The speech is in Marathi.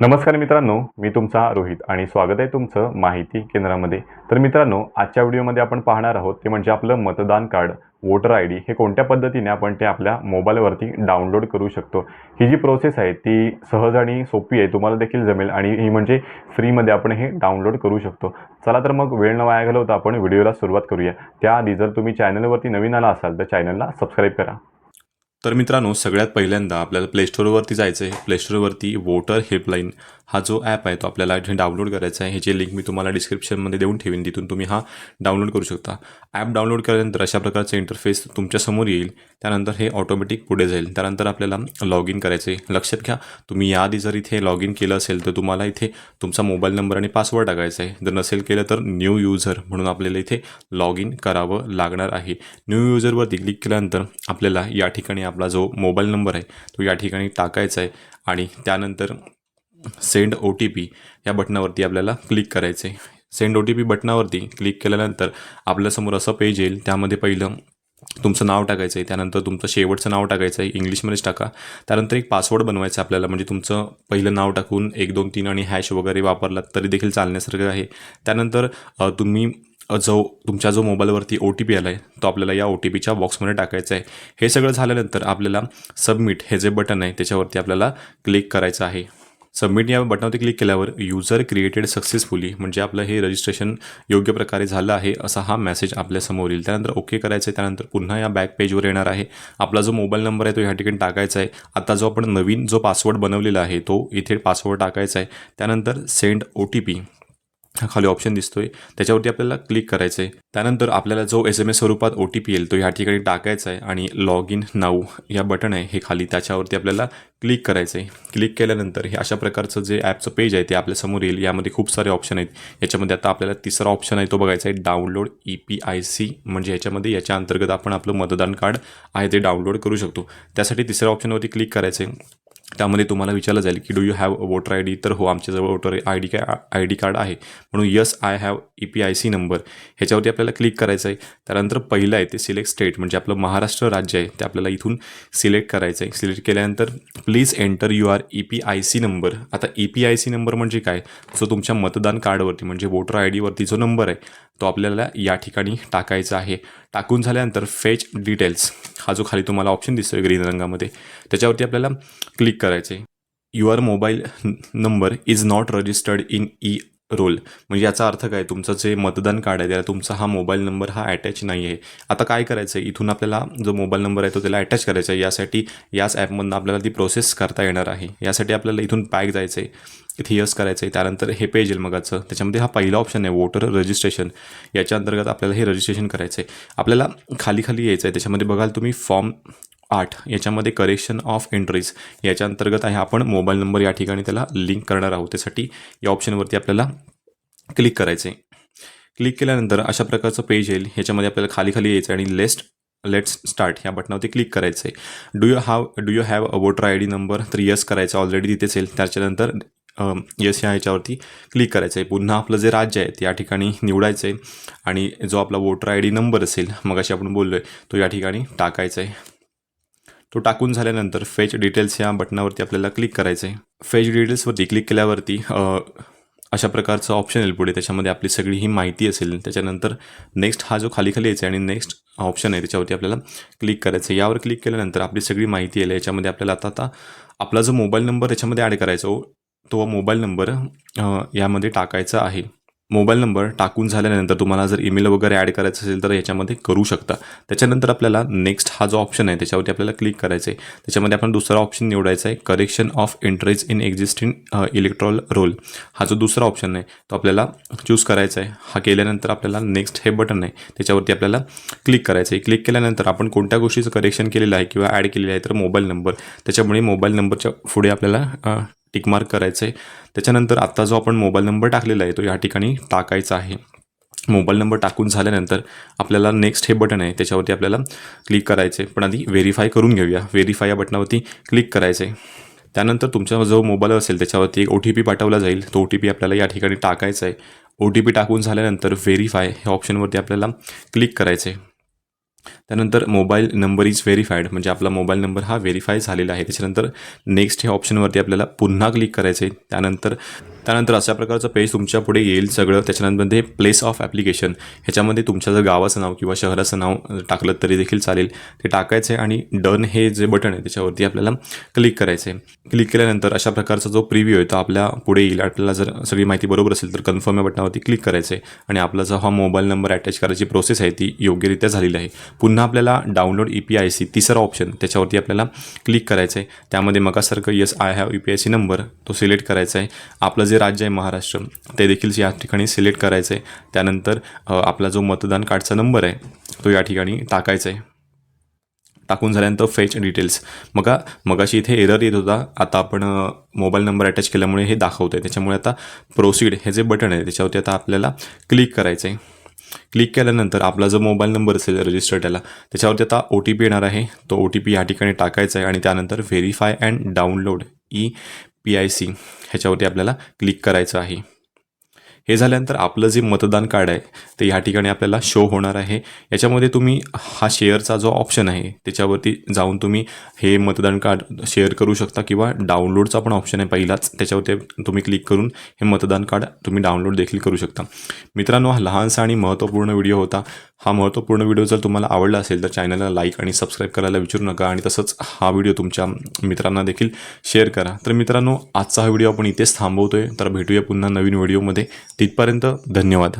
नमस्कार मित्रांनो मी तुमचा रोहित आणि स्वागत आहे तुमचं माहिती केंद्रामध्ये. तर मित्रांनो आजच्या व्हिडिओमध्ये आपण पाहणार आहोत ते म्हणजे आपलं मतदान कार्ड वोटर आय डी हे कोणत्या पद्धतीने आपण ते आपल्या मोबाईलवरती डाउनलोड करू शकतो? ही जी प्रोसेस आहे ती सहज आणि सोपी आहे तुम्हाला देखील जमेल आणि ही म्हणजे फ्रीमध्ये आपण हे डाउनलोड करू शकतो. चला तर मग वेळ न वाया घालवता आपण व्हिडिओला सुरुवात करूया. त्याआधी जर तुम्ही चॅनलवरती नवीन आला असाल तर चॅनलला सबस्क्राईब करा. तर मित्रांनो सगळ्यात पहिल्यांदा आपल्याला प्लेस्टोरवरती जायचं आहे प्लेस्टोरवरती वोटर हेल्पलाईन हा जो ॲप आहे तो आपल्याला इथे डाउनलोड करायचा आहे. ह्याची लिंक मी तुम्हाला डिस्क्रिप्शनमध्ये देऊन ठेवीन. तिथून तुम्ही हा डाउनलोड करू शकता. ॲप डाउनलोड केल्यानंतर अशा प्रकारचं इंटरफेस तुमच्यासमोर येईल. त्यानंतर हे ऑटोमॅटिक पुढे जाईल. त्यानंतर आपल्याला लॉग इन करायचं आहे लक्षात घ्या तुम्ही याआधी जर इथे लॉग इन केलं असेल तर तुम्हाला इथे तुमचा मोबाईल नंबर आणि पासवर्ड टाकायचा आहे. जर नसेल केलं तर न्यू युजर म्हणून आपल्याला इथे लॉग इन करावं लागणार आहे. न्यू युजरवरती क्लिक केल्यानंतर आपल्याला या ठिकाणी आपला जो मोबाईल नंबर आहे तो या ठिकाणी टाकायचा आहे. आणि त्यानंतर सेंड ओ टी पी या बटनावरती आपल्याला क्लिक करायचं आहे सेंड ओ टी पी बटनावरती क्लिक केल्यानंतर आपल्यासमोर असं पेज येईल. त्यामध्ये पहिलं तुमचं नाव टाकायचं आहे त्यानंतर तुमचं शेवटचं नाव टाकायचं आहे इंग्लिशमध्येच टाका. त्यानंतर एक पासवर्ड बनवायचं आहे आपल्याला. म्हणजे तुमचं पहिलं नाव टाकून एक दोन तीन आणि हॅश वगैरे वापरलात तरी देखील चालण्यासारखं आहे. त्यानंतर तुम्ही जो तुमच्या जो मोबाईलवरती ओ टी पी आला आहे तो आपल्याला या ओ टी पीच्या बॉक्समध्ये टाकायचा आहे हे सगळं झाल्यानंतर आपल्याला सबमिट हे जे बटन आहे त्याच्यावरती आपल्याला क्लिक करायचं आहे. सबमिट या बटनावरती क्लिक केल्यावर युजर क्रिएटेड सक्सेसफुली म्हणजे आपलं हे रजिस्ट्रेशन योग्य प्रकारे झालं आहे असा हा मेसेज आपल्यासमोर येईल. त्यानंतर ओके करायचं आहे त्यानंतर पुन्हा या बॅक पेजवर येणार आहे. आपला जो मोबाईल नंबर आहे तो ह्या ठिकाणी टाकायचा आहे. आता जो आपण नवीन जो पासवर्ड बनवलेला आहे तो इथे पासवर्ड टाकायचा आहे. त्यानंतर सेंड ओ टी पी हा खाली ऑप्शन दिसतोय. त्याच्यावरती आपल्याला क्लिक करायचं आहे त्यानंतर आपल्याला जो एस एम एस स्वरूपात ओ टी पी येईल तो ह्या ठिकाणी टाकायचा आहे आणि लॉग इन नाऊ या बटन आहे हे खाली त्याच्यावरती आपल्याला क्लिक करायचं आहे क्लिक केल्यानंतर हे अशा प्रकारचं जे ॲपचं पेज आहे ते आपल्यासमोर येईल. यामध्ये खूप सारे ऑप्शन आहेत. याच्यामध्ये आता आपल्याला तिसरा ऑप्शन आहे तो बघायचा आहे download E P I C म्हणजे याच्यामध्ये याच्या अंतर्गत आपण आपलं मतदान कार्ड आहे ते डाउनलोड करू शकतो. त्यासाठी तिसऱ्या ऑप्शनवरती क्लिक करायचं आहे त्यामध्ये तुम्हाला विचारलं जाईल की do you have voter I D तर हो आमच्याजवळ वोटर आय डी काय आय डी कार्ड आहे. म्हणून yes I have E P I C number ह्याच्यावरती आपल्याला क्लिक करायचं आहे. त्यानंतर पहिलं आहे ते सिलेक्ट स्टेट म्हणजे आपलं महाराष्ट्र राज्य आहे ते आपल्याला इथून सिलेक्ट करायचं आहे. सिलेक्ट केल्यानंतर please enter your E P I C number आता E P I C number म्हणजे काय? जो तुमच्या मतदान कार्डवरती म्हणजे वोटर आय डीवरती जो नंबर आहे तो आपल्याला या ठिकाणी टाकायचा आहे. टाकून झाल्यानंतर फेच डिटेल्स हा जो खाली तुम्हाला ऑप्शन दिसतोय ग्रीन रंगामध्ये त्याच्यावरती आपल्याला क्लिक करायचं आहे your mobile number is not registered in E roll म्हणजे याचा अर्थ काय? तुमचं जे मतदान कार्ड आहे त्याला तुमचा हा मोबाईल नंबर हा अटॅच नाही आहे. आता काय करायचं आहे? इथून आपल्याला जो मोबाईल नंबर आहे तो त्याला अटॅच करायचा आहे. यासाठी याच ॲपमधनं आपल्याला ती प्रोसेस करता येणार आहे. यासाठी आपल्याला इथून पॅक जायचं आहे इथे यस करायचं आहे त्यानंतर हे पेज येईल मगाचं. त्याच्यामध्ये हा पहिला ऑप्शन आहे वोटर रजिस्ट्रेशन याच्या अंतर्गत आपल्याला हे रजिस्ट्रेशन करायचं आहे आपल्याला खाली खाली यायचं आहे त्याच्यामध्ये बघाल तुम्ही फॉर्म आठ याच्यामध्ये करेक्शन ऑफ एंट्रीज याच्या अंतर्गत आहे आपण मोबाईल नंबर या ठिकाणी त्याला लिंक करणार आहोत. त्यासाठी या ऑप्शनवरती आपल्याला क्लिक करायचं आहे क्लिक केल्यानंतर अशा प्रकारचं पेज येईल. ह्याच्यामध्ये आपल्याला खाली खाली यायचं आहे आणि लेस्ट लेट्स स्टार्ट ह्या बटनावरती क्लिक करायचं आहे do you have do you have a voter I D number three yes करायचं. ऑलरेडी तिथेच येईल. त्याच्यानंतर यस ह्या ह्याच्यावरती क्लिक करायचं आहे पुन्हा आपलं जे राज्य आहे ते या ठिकाणी निवडायचं आहे आणि जो आपला वोटर आय डी नंबर असेल मग अशी आपण बोललो आहे तो या ठिकाणी टाकायचा आहे तो टाकून झाल्यानंतर फेच डिटेल्स या बटनावरती आपल्याला क्लिक करायचं आहे फेच डिटेल्सवरती क्लिक केल्यावरती अशा प्रकारचं ऑप्शन येईल पुढे. त्याच्यामध्ये आपली सगळी ही माहिती असेल. त्याच्यानंतर नेक्स्ट हा जो खाली खाली यायचा आहे आणि नेक्स्ट ऑप्शन आहे त्याच्यावरती आपल्याला क्लिक करायचं आहे यावर क्लिक केल्यानंतर आपली सगळी माहिती येईल याच्यामध्ये आपल्याला आता आता आपला जो मोबाईल नंबर त्याच्यामध्ये ॲड करायचा हो, तो मोबाईल नंबर यामध्ये टाकायचा आहे. मोबाईल नंबर टाकून झाल्यानंतर तुम्हाला जर ईमेल वगैरे ॲड करायचं असेल तर याच्यामध्ये करू शकता. त्याच्यानंतर आपल्याला नेक्स्ट हा जो ऑप्शन आहे त्याच्यावरती आपल्याला क्लिक करायचं आहे त्याच्यामध्ये आपण दुसरा ऑप्शन निवडायचा आहे correction of interest in existing electoral roll. हा जो दुसरा ऑप्शन आहे तो आपल्याला चूज करायचा आहे हा केल्यानंतर आपल्याला नेक्स्ट हे बटन आहे त्याच्यावरती आपल्याला क्लिक करायचं आहे क्लिक केल्यानंतर आपण कोणत्या गोष्टीचं करेक्शन केलेलं आहे किंवा ॲड केलेलं आहे तर मोबाईल नंबर. त्याच्यामुळे मोबाईल नंबरच्या पुढे आपल्याला टिकमार्क करायचं आहे त्याच्यानंतर आत्ता जो आपण मोबाईल नंबर टाकलेला आहे तो या ठिकाणी टाकायचा आहे. मोबाईल नंबर टाकून झाल्यानंतर आपल्याला नेक्स्ट हे बटन आहे त्याच्यावरती आपल्याला क्लिक करायचे पण आधी व्हेरीफाय करून घेऊया. व्हेरीफाय या बटनावरती क्लिक करायचे त्यानंतर तुमचा जो मोबाईल असेल त्याच्यावरती एक ओ टी पी पाठवला जाईल. तो ओ टी पी आपल्याला या ठिकाणी टाकायचा आहे ओ टी पी टाकून झाल्यानंतर व्हेरीफाय ह्या ऑप्शनवरती आपल्याला क्लिक करायचं आहे त्यानंतर मोबाईल नंबर इज व्हेरीफाईड म्हणजे आपला मोबाईल नंबर हा व्हेरीफाय झालेला आहे. त्याच्यानंतर नेक्स्ट हे ऑप्शनवरती आपल्याला पुन्हा क्लिक करायचं आहे त्यानंतर त्यानंतर अशा प्रकारचं पेज तुमच्यापुढे येईल सगळं. त्याच्यानंतर प्लेस ऑफ ॲप्लिकेशन ह्याच्यामध्ये तुमच्या जर गावाचं नाव किंवा शहराचं नाव टाकलं तरी देखील चालेल. ते टाकायचं आहे आणि डन हे जे बटन आहे त्याच्यावरती आपल्याला क्लिक करायचं आहे क्लिक केल्यानंतर अशा प्रकारचा जो प्रिव्ह्यू आहे तो आपल्या पुढे येईल. आपल्याला जर सगळी माहिती बरोबर असेल तर कन्फर्म या बटनावरती क्लिक करायचं आहे आणि आपला जो हा मोबाईल नंबर अटॅच करायची प्रोसेस आहे ती योग्यरित्या झालेली आहे. पुन्हा आपल्याला download E P I C तिसरा ऑप्शन त्याच्यावरती आपल्याला क्लिक करायचं आहे त्यामध्ये मगासारखं yes I have E P I C number तो सिलेक्ट करायचा आहे आपलं जे राज्य आहे महाराष्ट्र. ते देखील या ठिकाणी सिलेक्ट करायचं आहे त्यानंतर आपला जो मतदान कार्डचा नंबर आहे तो या ठिकाणी टाकायचा आहे टाकून झाल्यानंतर फेच डिटेल्स मगा मगाशी इथे एरर येत होता. आता आपण मोबाईल नंबर अटॅच केल्यामुळे हे दाखवतं आहे त्याच्यामुळे आता प्रोसीड हे जे बटन आहे त्याच्यावरती आता आपल्याला क्लिक करायचं आहे क्लिक केल्यानंतर आपला जो मोबाईल नंबर असेल रजिस्टर्ड त्याला त्याच्यावरती आता ओ टी पी येणार आहे. तो ओ टी पी या ठिकाणी टाकायचा आहे आणि त्यानंतर verify and download E P I C ह्याच्यावरती आपल्याला क्लिक करायचं आहे. हे झाल्यानंतर आपलं जे मतदान कार्ड आहे ते ह्या ठिकाणी आपल्याला शो होणार आहे. याच्यामध्ये तुम्ही हा शेअरचा जो ऑप्शन आहे त्याच्यावरती जाऊन तुम्ही हे मतदान कार्ड शेअर करू शकता किंवा डाउनलोडचा पण ऑप्शन आहे पहिलाच. त्याच्यावरती तुम्ही क्लिक करून हे मतदान कार्ड तुम्ही डाउनलोड देखील करू शकता. मित्रांनो हा लहानसा आणि महत्त्वपूर्ण व्हिडिओ होता. हा महत्त्वपूर्ण व्हिडिओ जर तुम्हाला आवडला असेल तर चॅनलला लाईक आणि सबस्क्राईब करायला विसरू नका आणि तसंच हा व्हिडिओ तुमच्या मित्रांना देखील शेअर करा. तर मित्रांनो आजचा हा व्हिडिओ आपण इथेच थांबवतोय. तर भेटूया पुन्हा नवीन व्हिडिओमध्ये तिथपर्यंत धन्यवाद.